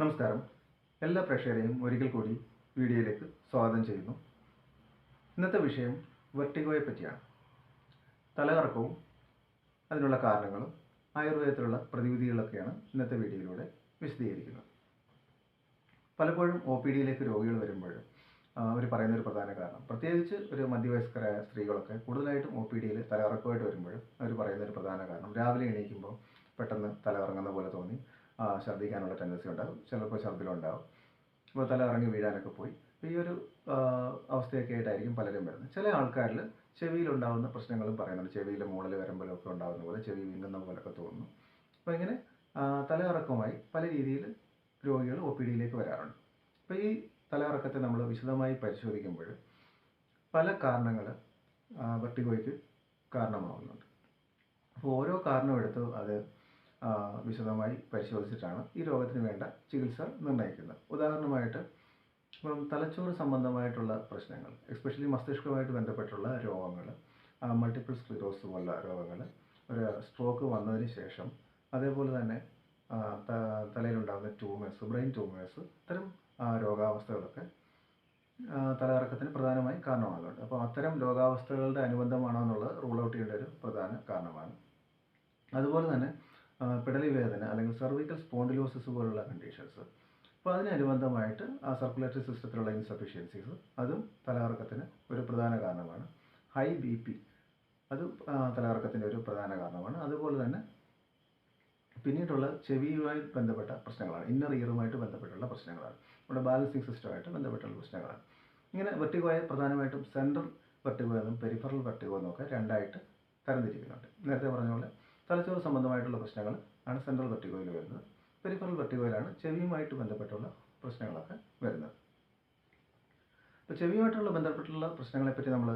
നമസ്കാരം. എല്ലാ പ്രേക്ഷകരെയും ഒരിക്കൽ കൂടി വീഡിയോയിലേക്ക് സ്വാഗതം ചെയ്യുന്നു. ഇന്നത്തെ വിഷയം വെർട്ടിഗോയെ പറ്റിയാണ്. തലകറക്കവും അതിനുള്ള കാരണങ്ങളും ആയുർവേദത്തിലുള്ള പ്രതിവിധികളൊക്കെയാണ് ഇന്നത്തെ വീഡിയോയിലൂടെ വിശദീകരിക്കുന്നത്. പലപ്പോഴും ഒ പി ഡിയിലേക്ക് രോഗികൾ വരുമ്പോൾ അവർ പറയുന്ന ഒരു പ്രധാന കാരണം. പ്രത്യേകിച്ച് ഒരു മധ്യവയസ്കരായ സ്ത്രീകളൊക്കെ കൂടുതലായിട്ടും ഒ പി ഡിയിൽ തലകറക്കമായിട്ട് വരുമ്പോൾ അവർ പറയുന്ന ഒരു പ്രധാന കാരണം. രാവിലെ എണീക്കുമ്പോൾ പെട്ടെന്ന് തലകറങ്ങുന്ന പോലെ തോന്നി. ഛർദ്ദിക്കാനുള്ള ടെൻഡൻസി ഉണ്ടാകും. ചിലപ്പോൾ ഛർദ്ദിലുണ്ടാകും അപ്പോൾ തല ഇറങ്ങി വീഴാനൊക്കെ പോയി. ഈ ഒരു അവസ്ഥയൊക്കെ ആയിട്ടായിരിക്കും പലരും വരുന്നത്. ചില ആൾക്കാരിൽ ചെവിയിലുണ്ടാകുന്ന പ്രശ്നങ്ങളും പറയുന്നുണ്ട്. ചെവിയിലെ മൂളൽ വരുമ്പോഴൊക്കെ ഉണ്ടാകുന്ന പോലെ ചെവി വീങ്ങുന്ന പോലൊക്കെ തോന്നുന്നു. അപ്പോൾ ഇങ്ങനെ തലയിറക്കമായി പല രീതിയിൽ രോഗികൾ ഒ പി ഡിയിലേക്ക് വരാറുണ്ട്. അപ്പോൾ ഈ തലകറക്കത്തെ നമ്മൾ വിശദമായി പരിശോധിക്കുമ്പോൾ പല കാരണങ്ങൾ വെർട്ടിഗോയ്ക്ക് കാരണമാവുന്നുണ്ട്. അപ്പോൾ ഓരോ കാരണം എടുത്ത് അത് വിശദമായി പരിശോധിച്ചിട്ടാണ് ഈ രോഗത്തിന് വേണ്ട ചികിത്സ നിർണയിക്കുന്നത്. ഉദാഹരണമായിട്ട് ഇപ്പം തലച്ചോറ് സംബന്ധമായിട്ടുള്ള പ്രശ്നങ്ങൾ എസ്പെഷ്യലി മസ്തിഷ്കവുമായിട്ട് ബന്ധപ്പെട്ടുള്ള രോഗങ്ങൾ മൾട്ടിപ്പിൾ സ്ക്ലിറോസ് പോലുള്ള രോഗങ്ങൾ ഒരു സ്ട്രോക്ക് വന്നതിന് ശേഷം അതേപോലെ തന്നെ തലയിലുണ്ടാകുന്ന ട്യൂമേഴ്സ് ബ്രെയിൻ ട്യൂമേഴ്സ് ഇത്തരം രോഗാവസ്ഥകളൊക്കെ തലകറക്കത്തിന് പ്രധാനമായും കാരണമാകുന്നുണ്ട്. അപ്പോൾ അത്തരം രോഗാവസ്ഥകളുടെ അനുബന്ധമാണോ എന്നുള്ളത് റൂൾ ഔട്ട് ചെയ്യേണ്ട ഒരു പ്രധാന കാരണമാണ്. അതുപോലെ തന്നെ പിടലി വേദന അല്ലെങ്കിൽ സെർവിക്കൽ സ്പോണ്ടിലോസിസ് പോലുള്ള കണ്ടീഷൻസ് അപ്പോൾ അതിനനുബന്ധമായിട്ട് ആ സർക്കുലേറ്ററി സിസ്റ്റത്തിലുള്ള ഇൻസഫിഷ്യൻസീസ് അതും തലകറക്കത്തിന് ഒരു പ്രധാന കാരണമാണ്. ഹൈ ബി പി അതും തലകറക്കത്തിന്റെ ഒരു പ്രധാന കാരണമാണ്. അതുപോലെ തന്നെ പിന്നീടുള്ള ചെവിയുമായി ബന്ധപ്പെട്ട പ്രശ്നങ്ങളാണ്. ഇന്നർ ഇയറുമായിട്ട് ബന്ധപ്പെട്ടുള്ള പ്രശ്നങ്ങളാണ്. നമ്മുടെ ബാലൻസിങ് സിസ്റ്റമായിട്ട് ബന്ധപ്പെട്ടുള്ള പ്രശ്നങ്ങളാണ്. ഇങ്ങനെ വെർട്ടിഗോയെ പ്രധാനമായിട്ടും സെൻട്രൽ വെർട്ടിഗോ എന്നും പെരിഫറൽ വെർട്ടിഗോ എന്നും ഒക്കെ രണ്ടായിട്ട് തരംതിരിക്കുന്നുണ്ട്. നേരത്തെ പറഞ്ഞ പോലെ തലച്ചോറ് സംബന്ധമായിട്ടുള്ള പ്രശ്നങ്ങൾ ആണ് സെൻട്രൽ വെർട്ടിഗോയിൽ വരുന്നത്. പെരിഫറൽ വെർട്ടിഗോയിലാണ് ചെവിയുമായിട്ട് ബന്ധപ്പെട്ടുള്ള പ്രശ്നങ്ങളൊക്കെ വരുന്നത്. അപ്പോൾ ചെവിയുമായിട്ടുള്ള ബന്ധപ്പെട്ടുള്ള പ്രശ്നങ്ങളെപ്പറ്റി നമ്മൾ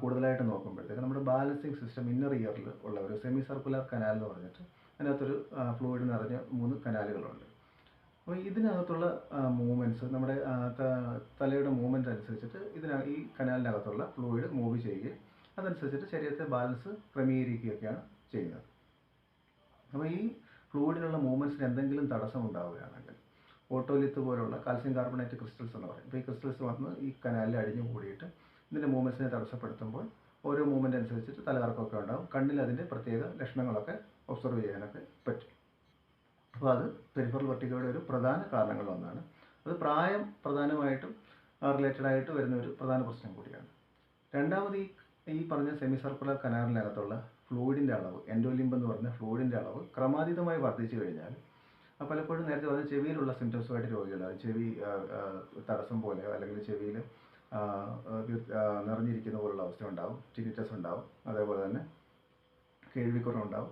കൂടുതലായിട്ട് നോക്കുമ്പോഴത്തേക്ക് നമ്മുടെ ബാലൻസിങ് സിസ്റ്റം ഇന്നർ ഇയറിൽ ഉള്ള ഒരു സെമി സർക്കുലർ കനാൽ എന്ന് പറഞ്ഞിട്ട് അതിനകത്തൊരു ഫ്ലൂയിഡ് നിറഞ്ഞ മൂന്ന് കനാലുകളുണ്ട്. അപ്പോൾ ഇതിനകത്തുള്ള മൂവ്മെന്റ്സ് നമ്മുടെ തലയുടെ മൂവ്മെന്റ് അനുസരിച്ചിട്ട് ഇതിന ഈ കനാലിനകത്തുള്ള ഫ്ലൂയിഡ് മൂവ് ചെയ്യുകയും അതനുസരിച്ചിട്ട് ശരീരത്തെ ബാലൻസ് ക്രമീകരിക്കുകയൊക്കെയാണ് ചെയ്യുന്നത്. അപ്പോൾ ഈ ഫ്ലൂയിഡിനുള്ള മൂവ്മെന്റ്സിന് എന്തെങ്കിലും തടസ്സം ഉണ്ടാവുകയാണെങ്കിൽ ഓട്ടോലിത്ത് പോലുള്ള കാൽസ്യം കാർബണേറ്റ് ക്രിസ്റ്റൽസ് എന്ന് പറയും. അപ്പോൾ ഈ ക്രിസ്റ്റൽസ് വന്ന് ഈ കനാലിൽ അടിഞ്ഞു കൂടിയിട്ട് ഇതിന്റെ മൂവ്മെന്റ്സിനെ തടസ്സപ്പെടുത്തുമ്പോൾ ഓരോ മൂവ്മെന്റ് അനുസരിച്ചിട്ട് തലകറക്കമൊക്കെ ഉണ്ടാകും കണ്ണിൽ അതിന്റെ പ്രത്യേക ലക്ഷണങ്ങളൊക്കെ ഒബ്സർവ് ചെയ്യാനൊക്കെ പറ്റും. അപ്പോൾ അത് പെരിഫറൽ വെർട്ടിഗോയുടെ ഒരു പ്രധാന കാരണങ്ങളിലൊന്നാണ്. അത് പ്രായം പ്രധാനമായിട്ടും റിലേറ്റഡ് ആയിട്ട് വരുന്ന ഒരു പ്രധാന പ്രശ്നം കൂടിയാണ്. രണ്ടാമത് ഈ ഈ പറഞ്ഞ സെമി സർക്കുലർ കനാലിനകത്തുള്ള ഫ്ലൂയിഡിന്റെ അളവ് എൻഡോലിംബ് എന്ന് പറഞ്ഞ ഫ്ലൂയിഡിന്റെ അളവ് ക്രമാതീതമായി വർദ്ധിച്ചു കഴിഞ്ഞാൽ പലപ്പോഴും നേരത്തെ പറഞ്ഞ ചെവിയിലുള്ള സിംറ്റംസുമായിട്ട് രോഗികൾ അത് ചെവി തടസ്സം പോലെ അല്ലെങ്കിൽ ചെവിയിൽ നിറഞ്ഞിരിക്കുന്ന പോലുള്ള അവസ്ഥ ഉണ്ടാവും ടിനിറ്റസ് ഉണ്ടാവും അതേപോലെ തന്നെ കേൾവിക്കുറവുണ്ടാവും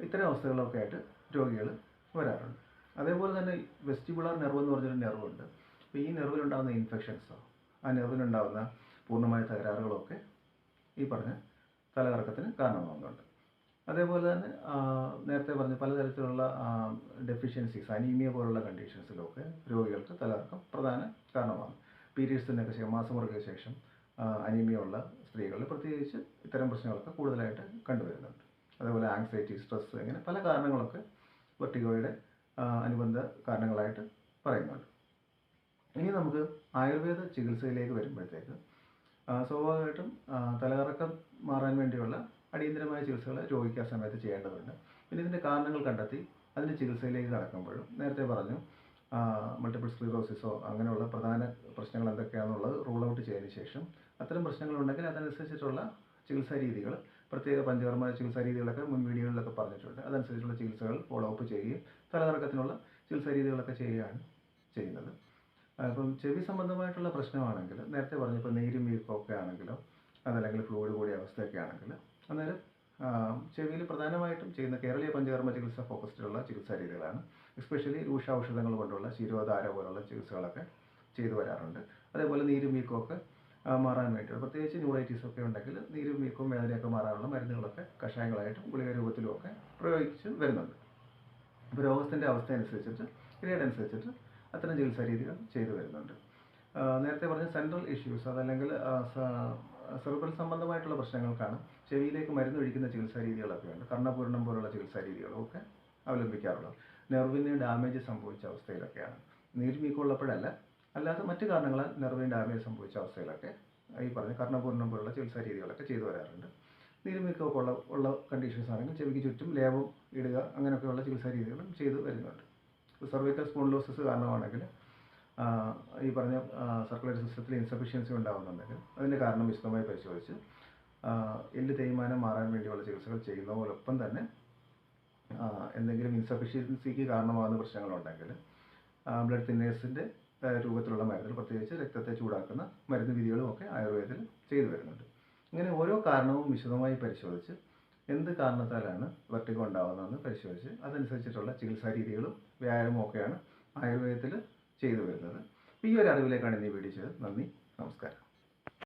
ഇത്തരം അവസ്ഥകളൊക്കെ ആയിട്ട് രോഗികൾ വരാറുണ്ട്. അതേപോലെ തന്നെ വെസ്റ്റിബുളാർ നെർവ് എന്ന് പറഞ്ഞൊരു നെർവുണ്ട്. അപ്പോൾ ഈ നെർവിലുണ്ടാകുന്ന ഇൻഫെക്ഷൻസോ ആ നെർവിലുണ്ടാകുന്ന പൂർണമായ തകരാറുകളൊക്കെ ഈ പറഞ്ഞ തലകറക്കത്തിന് കാരണമാകുന്നുണ്ട് അതേപോലെ തന്നെ നേരത്തെ പറഞ്ഞ പലതരത്തിലുള്ള ഡെഫിഷ്യൻസീസ് അനീമിയ പോലുള്ള കണ്ടീഷൻസിലൊക്കെ രോഗികൾക്ക് തലകറക്കം പ്രധാന കാരണമാണ്. പീരീഡ്സിനൊക്കെ ശേഷം മാസമുറയ്ക്ക് ശേഷം അനീമിയ ഉള്ള സ്ത്രീകളിൽ പ്രത്യേകിച്ച് ഇത്തരം പ്രശ്നങ്ങളൊക്കെ കൂടുതലായിട്ട് കണ്ടുവരുന്നുണ്ട്. അതേപോലെ ആങ്സൈറ്റി സ്ട്രെസ് ഇങ്ങനെ പല കാരണങ്ങളൊക്കെ വെർട്ടിഗോയുടെ അനുബന്ധ കാരണങ്ങളായിട്ട് പറയുന്നുണ്ട്. ഇനി നമുക്ക് ആയുർവേദ ചികിത്സയിലേക്ക് വരുമ്പോഴത്തേക്ക് സ്വാഭാവികമായിട്ടും തലകറക്കം മാറാൻ വേണ്ടിയുള്ള അടിയന്തരമായ ചികിത്സകൾ രോഗിക്ക് ആ സമയത്ത് ചെയ്യേണ്ടതുണ്ട്. പിന്നെ ഇതിന്റെ കാരണങ്ങൾ കണ്ടെത്തി അതിന്റെ ചികിത്സയിലേക്ക് കടക്കുമ്പോഴും നേരത്തെ പറഞ്ഞു മൾട്ടിപ്പിൾ സ്ക്ലീറോസിസോ അങ്ങനെയുള്ള പ്രധാന പ്രശ്നങ്ങൾ എന്തൊക്കെയാണെന്നുള്ളത് റൂൾ ഔട്ട് ചെയ്തതിന് ശേഷം അത്തരം പ്രശ്നങ്ങളുണ്ടെങ്കിൽ അതനുസരിച്ചിട്ടുള്ള ചികിത്സാ രീതികൾ പ്രത്യേക പഞ്ചകർമ്മ ചികിത്സാ രീതികളൊക്കെ മുൻ വീഡിയോകളിലൊക്കെ പറഞ്ഞിട്ടുണ്ട്. അതനുസരിച്ചുള്ള ചികിത്സകൾ ഫോളോ അപ്പ് ചെയ്യുകയും തലകറക്കത്തിനുള്ള ചികിത്സാ രീതികളൊക്കെ ചെയ്യുകയാണ് ചെയ്യുന്നത്. ഇപ്പം ചെവി സംബന്ധമായിട്ടുള്ള പ്രശ്നമാണെങ്കിൽ നേരത്തെ പറഞ്ഞു ഇപ്പോൾ നീരും വീർപ്പൊക്കെ ആണെങ്കിലും അതല്ലെങ്കിൽ ഫ്ലൂയിഡ് കൂടിയ അവസ്ഥയൊക്കെ ആണെങ്കിൽ അന്നേരം ചെവിയിൽ പ്രധാനമായിട്ടും ചെയ്യുന്ന കേരളീയ പഞ്ചകർമ്മ ചികിത്സ ഫോക്കസ്ഡിലുള്ള ചികിത്സാ രീതികളാണ്. എസ്പെഷ്യലി രൂക്ഷ ഔഷധങ്ങൾ കൊണ്ടുള്ള ശിരോധാര പോലുള്ള ചികിത്സകളൊക്കെ ചെയ്തു വരാറുണ്ട്. അതേപോലെ നീരും വീക്കമൊക്കെ മാറാൻ വേണ്ടി പ്രത്യേകിച്ച് ന്യൂറൈറ്റീസ് ഒക്കെ ഉണ്ടെങ്കിൽ നീരും വീക്കവും വേദനയൊക്കെ മാറാനുള്ള മരുന്നുകളൊക്കെ കഷായങ്ങളായിട്ടും ഗുളിക രൂപത്തിലും ഒക്കെ പ്രയോഗിച്ച് വരുന്നുണ്ട്. അപ്പോൾ രോഗത്തിന്റെ അവസ്ഥ അനുസരിച്ചിട്ട് ഗ്രേഡ് അനുസരിച്ചിട്ട് അത്തരം ചികിത്സാ രീതികൾ ചെയ്തു വരുന്നുണ്ട്. നേരത്തെ പറഞ്ഞ സെൻട്രൽ ഇഷ്യൂസ് അതല്ലെങ്കിൽ സെർബ്രൽ സംബന്ധമായിട്ടുള്ള പ്രശ്നങ്ങൾക്കാണ് ചെവിയിലേക്ക് മരുന്ന് ഒഴിക്കുന്ന ചികിത്സാ രീതികളൊക്കെ ഉണ്ട്. കർണപൂരണം പോലുള്ള ചികിത്സാ രീതികളൊക്കെ അവലംബിക്കാറുള്ളത് നെർവിന് ഡാമേജ് സംഭവിച്ച അവസ്ഥയിലൊക്കെയാണ്. നീർമീക്കുള്ളപ്പോഴല്ല അല്ലാതെ മറ്റു കാരണങ്ങളാൽ നെർവിന് ഡാമേജ് സംഭവിച്ച അവസ്ഥയിലൊക്കെ ഈ പറഞ്ഞ കർണപൂരണം പോലുള്ള ചികിത്സാ രീതികളൊക്കെ ചെയ്തു വരാറുണ്ട്. നീർവീക്കമൊക്കെ ഉള്ള ഉള്ള കണ്ടീഷൻസ് ആണെങ്കിൽ ചെവിക്ക് ചുറ്റും ലേപം ഇടുക അങ്ങനെയൊക്കെയുള്ള ചികിത്സാ രീതികളും ചെയ്തു വരുന്നുണ്ട്. സർവൈക്കൽ സ്പോണ്ടിലോസിസ് കാരണമാണെങ്കിൽ ഈ പറഞ്ഞ സർക്കുലേറ്ററി സിസ്റ്റത്തിൽ ഇൻസഫിഷ്യൻസി ഉണ്ടാകുന്നുണ്ടെങ്കിൽ അതിന്റെ കാരണം വിശദമായി പരിശോധിച്ച് എല്ല് തേയ്മാനം മാറാൻ വേണ്ടിയുള്ള ചികിത്സകൾ ചെയ്യുന്നതോടൊപ്പം തന്നെ എന്തെങ്കിലും ഇൻസഫിഷ്യൻസിക്ക് കാരണമാകുന്ന പ്രശ്നങ്ങളുണ്ടെങ്കിൽ ബ്ലഡ് തിന്നേഴ്സിന്റെ രൂപത്തിലുള്ള മരുന്നുകൾ പ്രത്യേകിച്ച് രക്തത്തെ ചൂടാക്കുന്ന മരുന്ന് വിധികളും ഒക്കെ ആയുർവേദത്തിൽ ചെയ്തു വരുന്നുണ്ട്. ഇങ്ങനെ ഓരോ കാരണവും വിശദമായി പരിശോധിച്ച് എന്ത് കാരണത്താലാണ് വെർട്ടിഗോ ഉണ്ടാകുന്നതെന്ന് പരിശോധിച്ച് അതനുസരിച്ചിട്ടുള്ള ചികിത്സാ രീതികളും വ്യായാമവും ഒക്കെയാണ് ആയുർവേദത്തിൽ ചെയ്തു വരുന്നത്. ഈ ഒരു അറിവിലേക്കാണ് ഇന്ന് വീഡിയോ ചെയ്തത്. നന്ദി. നമസ്കാരം.